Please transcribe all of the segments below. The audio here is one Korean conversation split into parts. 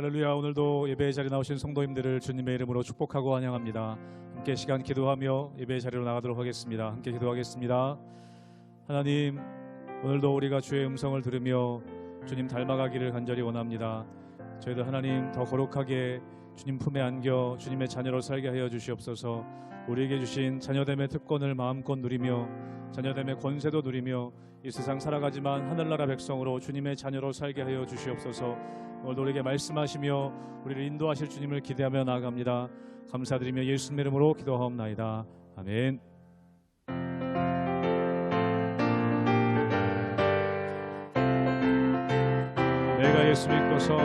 할렐루야 오늘도 예배의 자리에 나오신 성도님들을 주님의 이름으로 축복하고 환영합니다. 함께 시간 기도하며 예배의 자리로 나가도록 하겠습니다. 함께 기도하겠습니다. 하나님 오늘도 우리가 주의 음성을 들으며 주님 닮아가기를 간절히 원합니다. 저희들 하나님 더 거룩하게 주님 품에 안겨 주님의 자녀로 살게 하여 주시옵소서. 우리에게 주신 자녀됨의 특권을 마음껏 누리며 자녀됨의 권세도 누리며 이 세상 살아가지만 하늘나라 백성으로 주님의 자녀로 살게 하여 주시옵소서. 오늘도 우리에게 말씀하시며 우리를 인도하실 주님을 기대하며 나아갑니다. 감사드리며 예수님 이름으로 기도하옵나이다. 아멘. 내가 예수 믿고서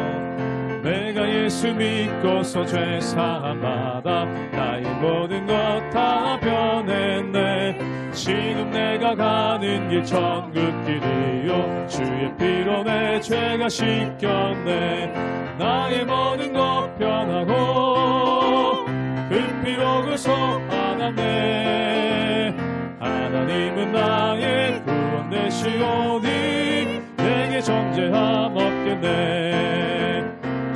예수 믿고서 죄 사함 받아 나의 모든 것 다 변했네. 지금 내가 가는 길 천국길이요. 주의 피로 내 죄가 씻겼네. 나의 모든 것 변하고 그 피로 구속받았네. 하나님은 나의 구원 되시오니 내게 정죄함 없겠네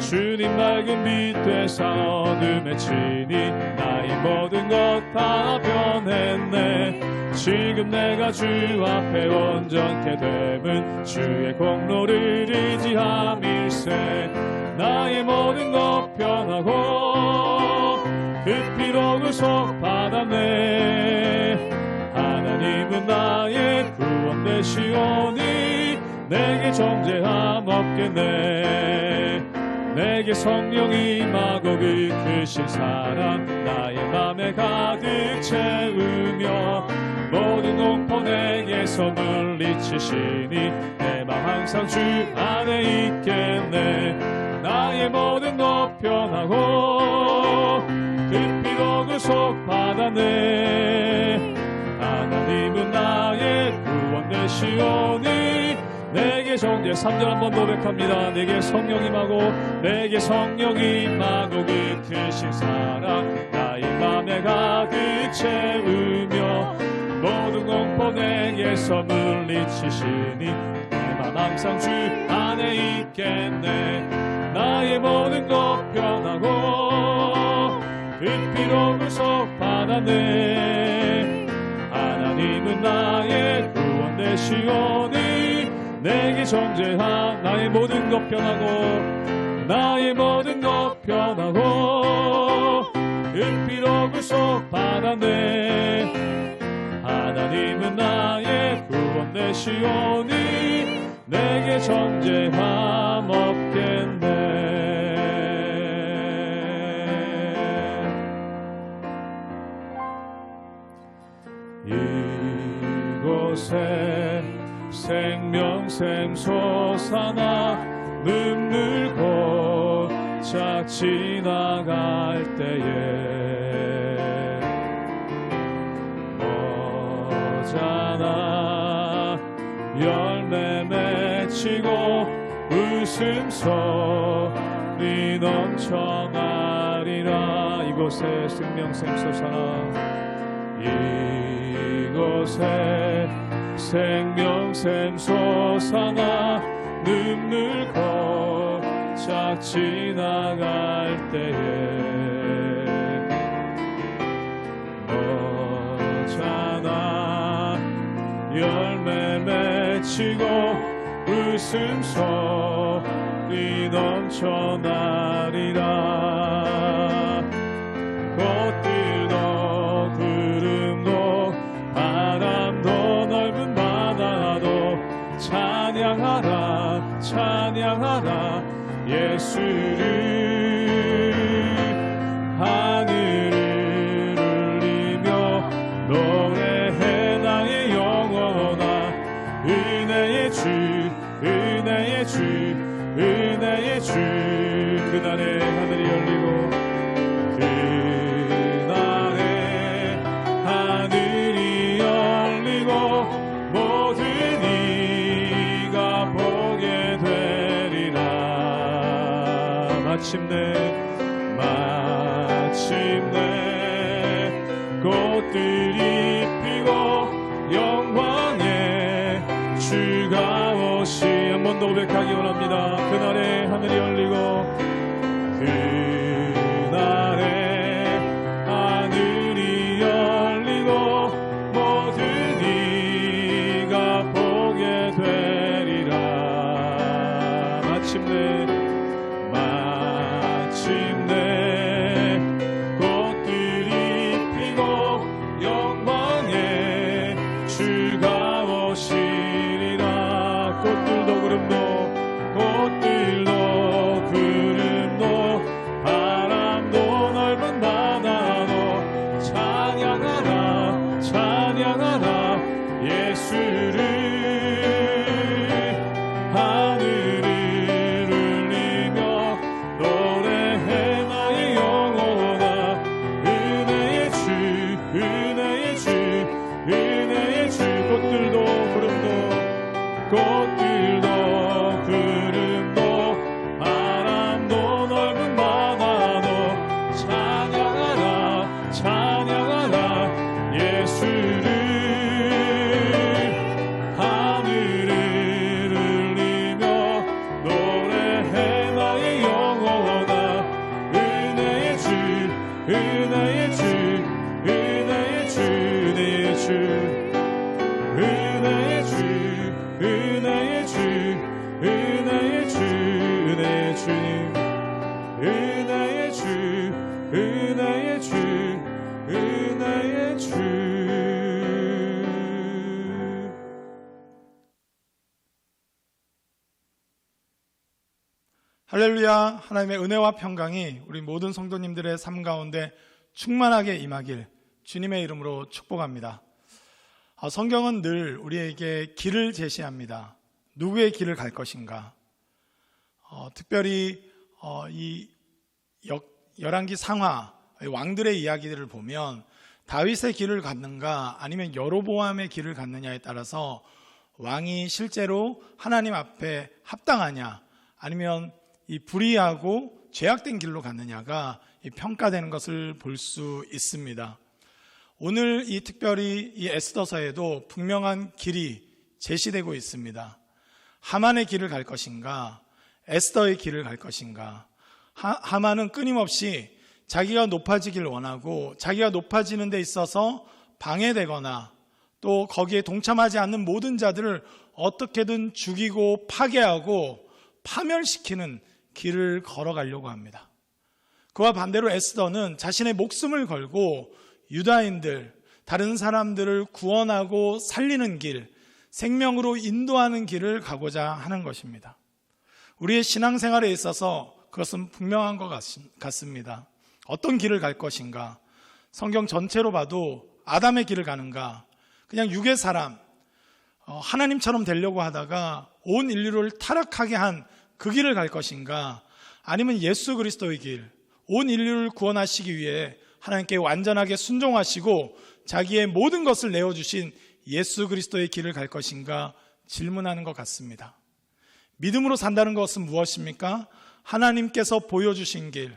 주님 맑은 빛 되사 어둠에 치니 나의 모든 것 다 변했네. 지금 내가 주 앞에 온전케 됨은 주의 공로를 의지함일세. 나의 모든 것 변하고 그 피로 구속받았네. 하나님은 나의 구원 되시오니 내게 정죄함 없겠네 내게 성령이 임하고 그 크신 사랑 나의 맘에 가득 채우며 모든 공포 내게서 물리치시니 내 맘 항상 주 안에 있겠네. 나의 모든 것 변하고 그 피로 구속 받았네. 하나님은 나의 구원 되시오니 내게 정죄 3절 한번 고백합니다. 내게 성령 임하고 내게 성령 임하고 그 크신 사랑 나의 맘에 가득 채우며 모든 공포 내게서 물리치시니 내 맘 항상 주 안에 있겠네. 나의 모든 것 변하고 그 피로 구속 받았네. 하나님은 나의 구원 되시오니 내게 존재한 나의 모든 것 변하고 나의 모든 것 변하고 그 피로 구속받았네 하나님은 나의 구원 되시오니 내게 존재함 없겠네. 이곳에 생명 샘 솟아나 눈물 고짝 지나갈 때에 모자나 열매 맺히고 웃음소리 넘쳐나리라 이곳에 생명샘 솟아나 이곳에 생명 샘 솟아나 눈물 고짝 지나갈 때에 모자나 열매 맺히고 웃음 소리 넘쳐나리라 찬양하라 예수를 하늘을 울리며 노래해 나의 영혼아. 은혜의 주 은혜의 주 은혜의 주. 그날에 하늘이 열리고 마침내 마침내 꽃들이 피고 영광의 주가 오시 한 번 더 고백하기 원합니다. 그날에 하늘이 열리 your mom. in the 하나님의 은혜와 평강이 우리 모든 성도님들의 삶 가운데 충만하게 임하길 주님의 이름으로 축복합니다. 아, 성경은 늘 우리에게 길을 제시합니다. 누구의 길을 갈 것인가? 어, 특별히 어, 이 역- 열왕기 상하 왕들의 이야기들을 보면 다윗의 길을 갔는가 아니면 여로보암의 길을 갔느냐에 따라서 왕이 실제로 하나님 앞에 합당하냐 아니면 이 불의하고 죄악된 길로 갔느냐가 이 평가되는 것을 볼 수 있습니다. 오늘 이 특별히 이 에스더서에도 분명한 길이 제시되고 있습니다. 하만의 길을 갈 것인가, 에스더의 길을 갈 것인가. 하, 하만은 끊임없이 자기가 높아지길 원하고 자기가 높아지는 데 있어서 방해되거나 또 거기에 동참하지 않는 모든 자들을 어떻게든 죽이고 파괴하고 파멸시키는 길을 걸어가려고 합니다. 그와 반대로 에스더는 자신의 목숨을 걸고 유다인들, 다른 사람들을 구원하고 살리는 길, 생명으로 인도하는 길을 가고자 하는 것입니다. 우리의 신앙생활에 있어서 그것은 분명한 것 같- 같습니다. 어떤 길을 갈 것인가? 성경 전체로 봐도 아담의 길을 가는가? 그냥 육의 사람, 어, 하나님처럼 되려고 하다가 온 인류를 타락하게 한 그 길을 갈 것인가? 아니면 예수 그리스도의 길, 온 인류를 구원하시기 위해 하나님께 완전하게 순종하시고 자기의 모든 것을 내어주신 예수 그리스도의 길을 갈 것인가 질문하는 것 같습니다. 믿음으로 산다는 것은 무엇입니까? 하나님께서 보여주신 길.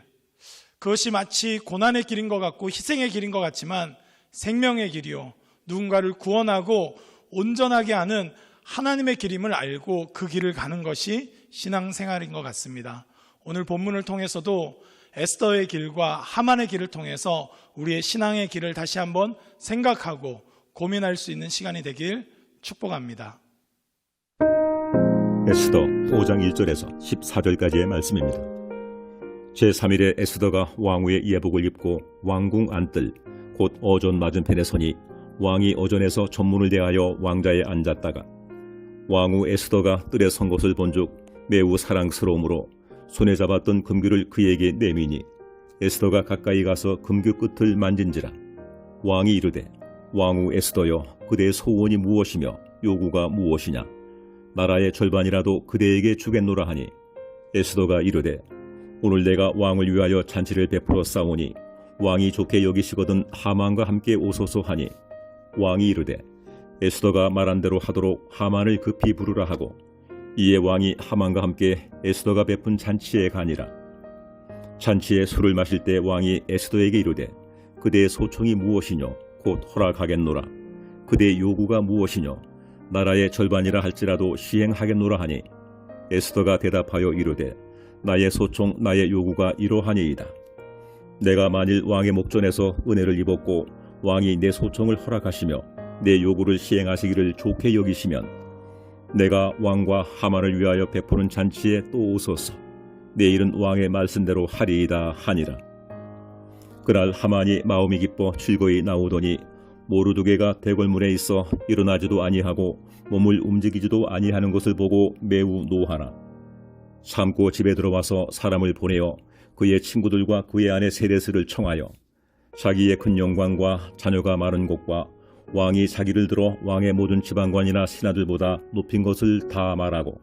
그것이 마치 고난의 길인 것 같고 희생의 길인 것 같지만 생명의 길이요. 누군가를 구원하고 온전하게 하는 하나님의 길임을 알고 그 길을 가는 것이 신앙생활인 것 같습니다. 오늘 본문을 통해서도 에스더의 길과 하만의 길을 통해서 우리의 신앙의 길을 다시 한번 생각하고 고민할 수 있는 시간이 되길 축복합니다. 에스더 5장 1절에서 14절까지의 말씀입니다. 제3일에 에스더가 왕후의 예복을 입고 왕궁 안뜰 곧 어전 맞은편에 서니 왕이 어전에서 전문을 대하여 왕자에 앉았다가 왕후 에스더가 뜰에 선 것을 본즉 매우 사랑스러움으로 손에 잡았던 금규를 그에게 내미니 에스더가 가까이 가서 금규 끝을 만진지라 왕이 이르되 왕후 에스더여 그대의 소원이 무엇이며 요구가 무엇이냐? 나라의 절반이라도 그대에게 주겠노라 하니 에스더가 이르되 오늘 내가 왕을 위하여 잔치를 베풀어 싸우니 왕이 좋게 여기시거든 하만과 함께 오소서 하니 왕이 이르되 에스더가 말한 대로 하도록 하만을 급히 부르라 하고 이에 왕이 하만과 함께 에스더가 베푼 잔치에 가니라. 잔치에 술을 마실 때 왕이 에스더에게 이르되 그대의 소청이 무엇이뇨? 곧 허락하겠노라. 그대의 요구가 무엇이뇨? 나라의 절반이라 할지라도 시행하겠노라 하니. 에스더가 대답하여 이르되 나의 소총 나의 요구가 이러하니이다. 내가 만일 왕의 목전에서 은혜를 입었고 왕이 내 소총을 허락하시며 내 요구를 시행하시기를 좋게 여기시면 내가 왕과 하만을 위하여 베푸는 잔치에 또 오소서 내일은 왕의 말씀대로 하리이다 하니라. 그날 하만이 마음이 기뻐 즐거이 나오더니 모르두개가 대궐문에 있어 일어나지도 아니하고 몸을 움직이지도 아니하는 것을 보고 매우 노하나 참고 집에 들어와서 사람을 보내어 그의 친구들과 그의 아내 세레스를 청하여 자기의 큰 영광과 자녀가 많은 곳과 왕이 자기를 들어 왕의 모든 지방관이나 신하들보다 높인 것을 다 말하고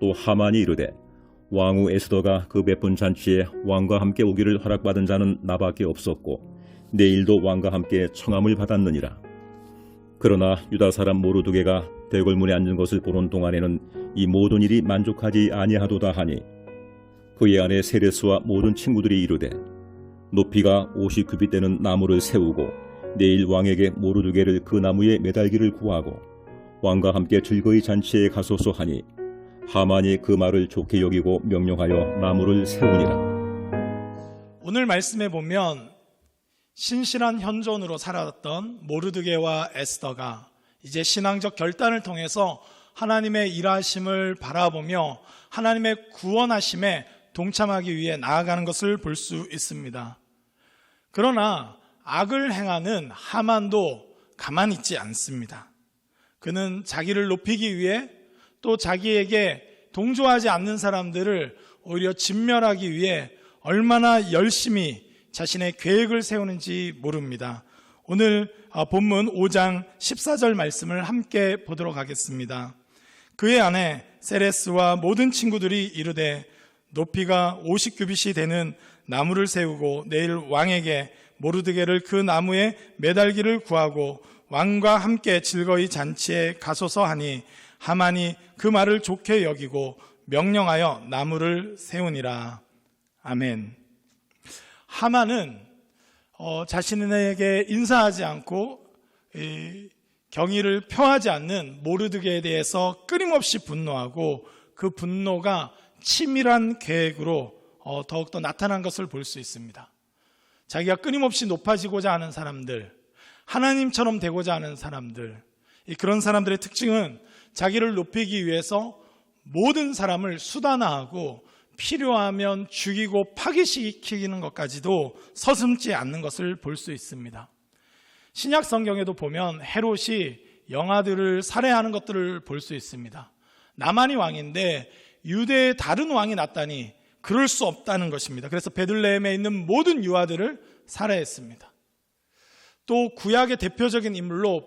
또 하만이 이르되 왕후 에스더가 그 베푼 잔치에 왕과 함께 오기를 허락받은 자는 나밖에 없었고 내일도 왕과 함께 청함을 받았느니라. 그러나 유다 사람 모르두게가 대궐문에 앉은 것을 보는 동안에는 이 모든 일이 만족하지 아니하도다 하니 그의 아내 세레스와 모든 친구들이 이르되 높이가 50규빗 되는 나무를 세우고 내일 왕에게 모르두게를 그 나무에 매달기를 구하고 왕과 함께 즐거이 잔치에 가소서 하니 하만이 그 말을 좋게 여기고 명령하여 나무를 세우니라. 오늘 말씀에 보면 신실한 현존으로 살아왔던 모르드게와 에스더가 이제 신앙적 결단을 통해서 하나님의 일하심을 바라보며 하나님의 구원하심에 동참하기 위해 나아가는 것을 볼 수 있습니다. 그러나 악을 행하는 하만도 가만히 있지 않습니다. 그는 자기를 높이기 위해 또 자기에게 동조하지 않는 사람들을 오히려 진멸하기 위해 얼마나 열심히 자신의 계획을 세우는지 모릅니다. 오늘 아, 본문 5장 14절 말씀을 함께 보도록 하겠습니다. 그의 아내 세레스와 모든 친구들이 이르되 높이가 50규빗이 되는 나무를 세우고 내일 왕에게 모르드게를 그 나무에 매달기를 구하고 왕과 함께 즐거이 잔치에 가소서 하니 하만이 그 말을 좋게 여기고 명령하여 나무를 세우니라. 아멘. 하만은 어, 자신에게 인사하지 않고 이, 경의를 표하지 않는 모르드게에 대해서 끊임없이 분노하고 그 분노가 치밀한 계획으로 어, 더욱더 나타난 것을 볼 수 있습니다. 자기가 끊임없이 높아지고자 하는 사람들, 하나님처럼 되고자 하는 사람들, 이 그런 사람들의 특징은 자기를 높이기 위해서 모든 사람을 수단화하고 필요하면 죽이고 파괴시키는 것까지도 서슴지 않는 것을 볼 수 있습니다. 신약 성경에도 보면 헤롯이 영아들을 살해하는 것들을 볼 수 있습니다. 나만이 왕인데 유대의 다른 왕이 났다니 그럴 수 없다는 것입니다. 그래서 베들레헴에 있는 모든 유아들을 살해했습니다. 또 구약의 대표적인 인물로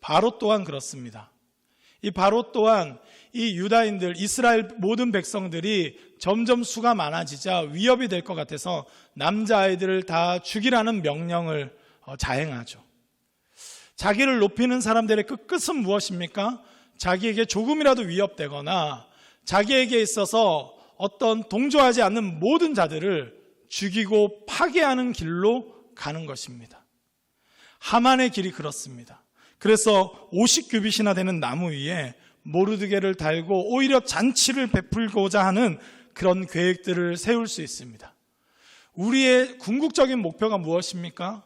바로 또한 그렇습니다. 이 바로 또한 이 유다인들, 이스라엘 모든 백성들이 점점 수가 많아지자 위협이 될 것 같아서 남자아이들을 다 죽이라는 명령을 어, 자행하죠. 자기를 높이는 사람들의 끝끝은 무엇입니까? 자기에게 조금이라도 위협되거나 자기에게 있어서 어떤 동조하지 않는 모든 자들을 죽이고 파괴하는 길로 가는 것입니다. 하만의 길이 그렇습니다. 그래서 50규빗이나 되는 나무 위에 모르드게를 달고 오히려 잔치를 베풀고자 하는 그런 계획들을 세울 수 있습니다. 우리의 궁극적인 목표가 무엇입니까?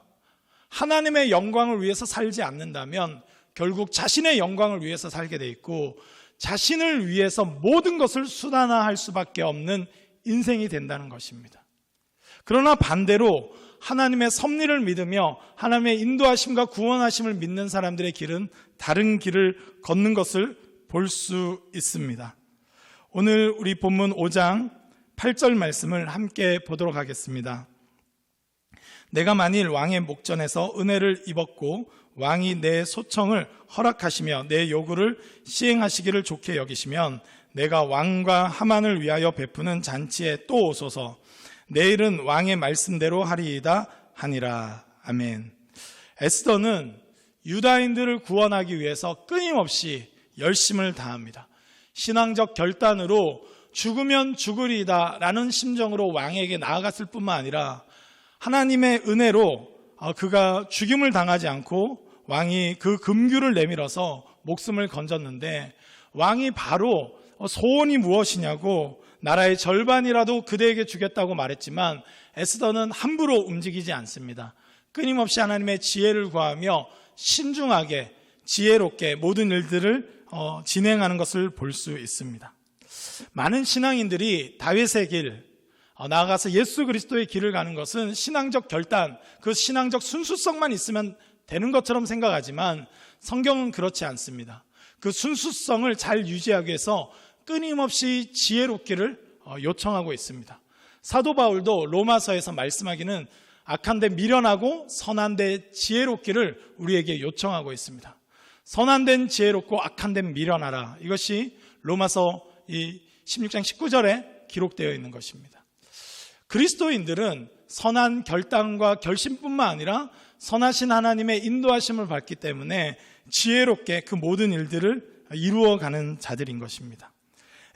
하나님의 영광을 위해서 살지 않는다면 결국 자신의 영광을 위해서 살게 돼 있고 자신을 위해서 모든 것을 수단화할 수밖에 없는 인생이 된다는 것입니다. 그러나 반대로 하나님의 섭리를 믿으며 하나님의 인도하심과 구원하심을 믿는 사람들의 길은 다른 길을 걷는 것을 볼 수 있습니다. 오늘 우리 본문 5장 8절 말씀을 함께 보도록 하겠습니다. 내가 만일 왕의 목전에서 은혜를 입었고 왕이 내 소청을 허락하시며 내 요구를 시행하시기를 좋게 여기시면 내가 왕과 하만을 위하여 베푸는 잔치에 또 오소서 내일은 왕의 말씀대로 하리이다 하니라 아멘. 에스더는 유다인들을 구원하기 위해서 끊임없이 열심을 다합니다. 신앙적 결단으로 죽으면 죽으리다 라는 심정으로 왕에게 나아갔을 뿐만 아니라 하나님의 은혜로 어, 그가 죽임을 당하지 않고 왕이 그 금규를 내밀어서 목숨을 건졌는데 왕이 바로 어, 소원이 무엇이냐고 나라의 절반이라도 그대에게 주겠다고 말했지만 에스더는 함부로 움직이지 않습니다. 끊임없이 하나님의 지혜를 구하며 신중하게 지혜롭게 모든 일들을 어, 진행하는 것을 볼 수 있습니다. 많은 신앙인들이 다윗의 길, 어, 나아가서 예수 그리스도의 길을 가는 것은 신앙적 결단, 그 신앙적 순수성만 있으면 되는 것처럼 생각하지만 성경은 그렇지 않습니다. 그 순수성을 잘 유지하기 위해서 끊임없이 지혜롭기를 어, 요청하고 있습니다. 사도 바울도 로마서에서 말씀하기는 악한 데 미련하고 선한 데 지혜롭기를 우리에게 요청하고 있습니다. 선한 데는 지혜롭고 악한 데는 미련하라. 이것이 로마서 이 16장 19절에 기록되어 있는 것입니다. 그리스도인들은 선한 결단과 결심뿐만 아니라 선하신 하나님의 인도하심을 받기 때문에 지혜롭게 그 모든 일들을 이루어가는 자들인 것입니다.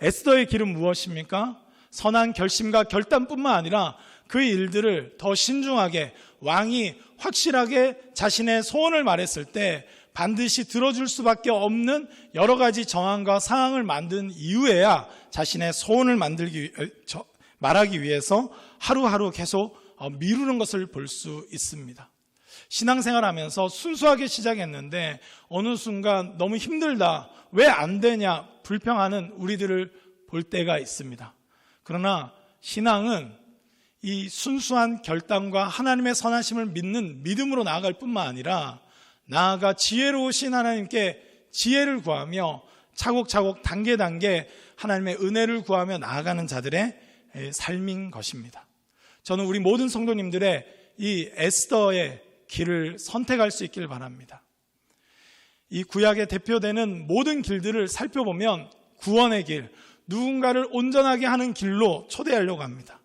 에스더의 길은 무엇입니까? 선한 결심과 결단뿐만 아니라 그 일들을 더 신중하게 왕이 확실하게 자신의 소원을 말했을 때 반드시 들어줄 수밖에 없는 여러 가지 정황과 상황을 만든 이후에야 자신의 소원을 만들기 위- 어, 저- 말하기 위해서 하루하루 계속 어, 미루는 것을 볼 수 있습니다. 신앙생활 하면서 순수하게 시작했는데 어느 순간 너무 힘들다, 왜 안 되냐 불평하는 우리들을 볼 때가 있습니다. 그러나 신앙은 이 순수한 결단과 하나님의 선하심을 믿는 믿음으로 나아갈 뿐만 아니라 나아가 지혜로우신 하나님께 지혜를 구하며 차곡차곡 단계 단계 하나님의 은혜를 구하며 나아가는 자들의 에, 삶인 것입니다. 저는 우리 모든 성도님들의 이 에스더의 길을 선택할 수 있기를 바랍니다. 이 구약에 대표되는 모든 길들을 살펴보면 구원의 길, 누군가를 온전하게 하는 길로 초대하려고 합니다.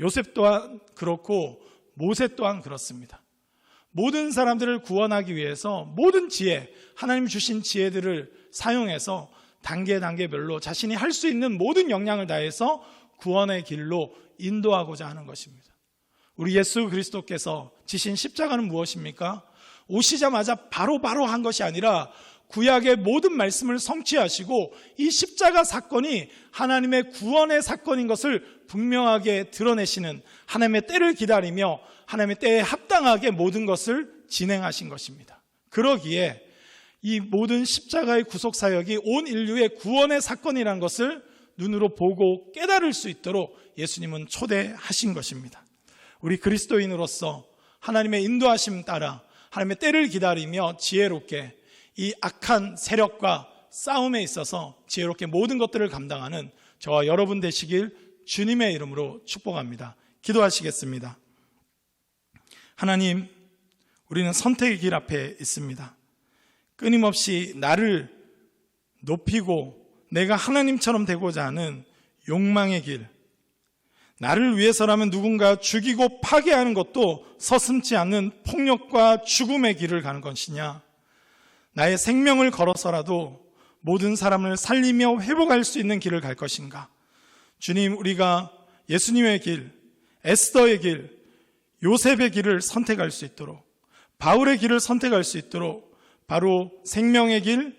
요셉 또한 그렇고 모세 또한 그렇습니다. 모든 사람들을 구원하기 위해서 모든 지혜, 하나님 주신 지혜들을 사용해서 단계 단계별로 자신이 할 수 있는 모든 역량을 다해서 구원의 길로 인도하고자 하는 것입니다. 우리 예수 그리스도께서 지신 십자가는 무엇입니까? 오시자마자 바로바로 바로 한 것이 아니라 구약의 모든 말씀을 성취하시고 이 십자가 사건이 하나님의 구원의 사건인 것을 분명하게 드러내시는 하나님의 때를 기다리며 하나님의 때에 합당하게 모든 것을 진행하신 것입니다. 그러기에 이 모든 십자가의 구속 사역이 온 인류의 구원의 사건이라는 것을 눈으로 보고 깨달을 수 있도록 예수님은 초대하신 것입니다. 우리 그리스도인으로서 하나님의 인도하심 따라 하나님의 때를 기다리며 지혜롭게 이 악한 세력과 싸움에 있어서 지혜롭게 모든 것들을 감당하는 저와 여러분 되시길 주님의 이름으로 축복합니다. 기도하시겠습니다. 하나님, 우리는 선택의 길 앞에 있습니다. 끊임없이 나를 높이고 내가 하나님처럼 되고자 하는 욕망의 길, 나를 위해서라면 누군가 죽이고 파괴하는 것도 서슴지 않는 폭력과 죽음의 길을 가는 것이냐? 나의 생명을 걸어서라도 모든 사람을 살리며 회복할 수 있는 길을 갈 것인가? 주님, 우리가 예수님의 길, 에스더의 길, 요셉의 길을 선택할 수 있도록, 바울의 길을 선택할 수 있도록, 바로 생명의 길,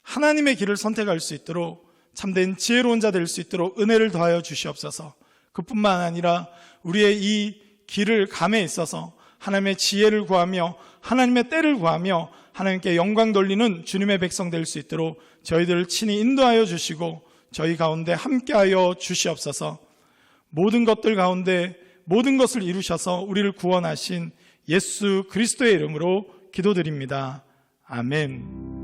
하나님의 길을 선택할 수 있도록 참된 지혜로운 자 될 수 있도록 은혜를 더하여 주시옵소서. 그뿐만 아니라 우리의 이 길을 감에 있어서 하나님의 지혜를 구하며 하나님의 때를 구하며 하나님께 영광 돌리는 주님의 백성 될 수 있도록 저희들을 친히 인도하여 주시고 저희 가운데 함께하여 주시옵소서. 모든 것들 가운데 모든 것을 이루셔서 우리를 구원하신 예수 그리스도의 이름으로 기도드립니다. 아멘.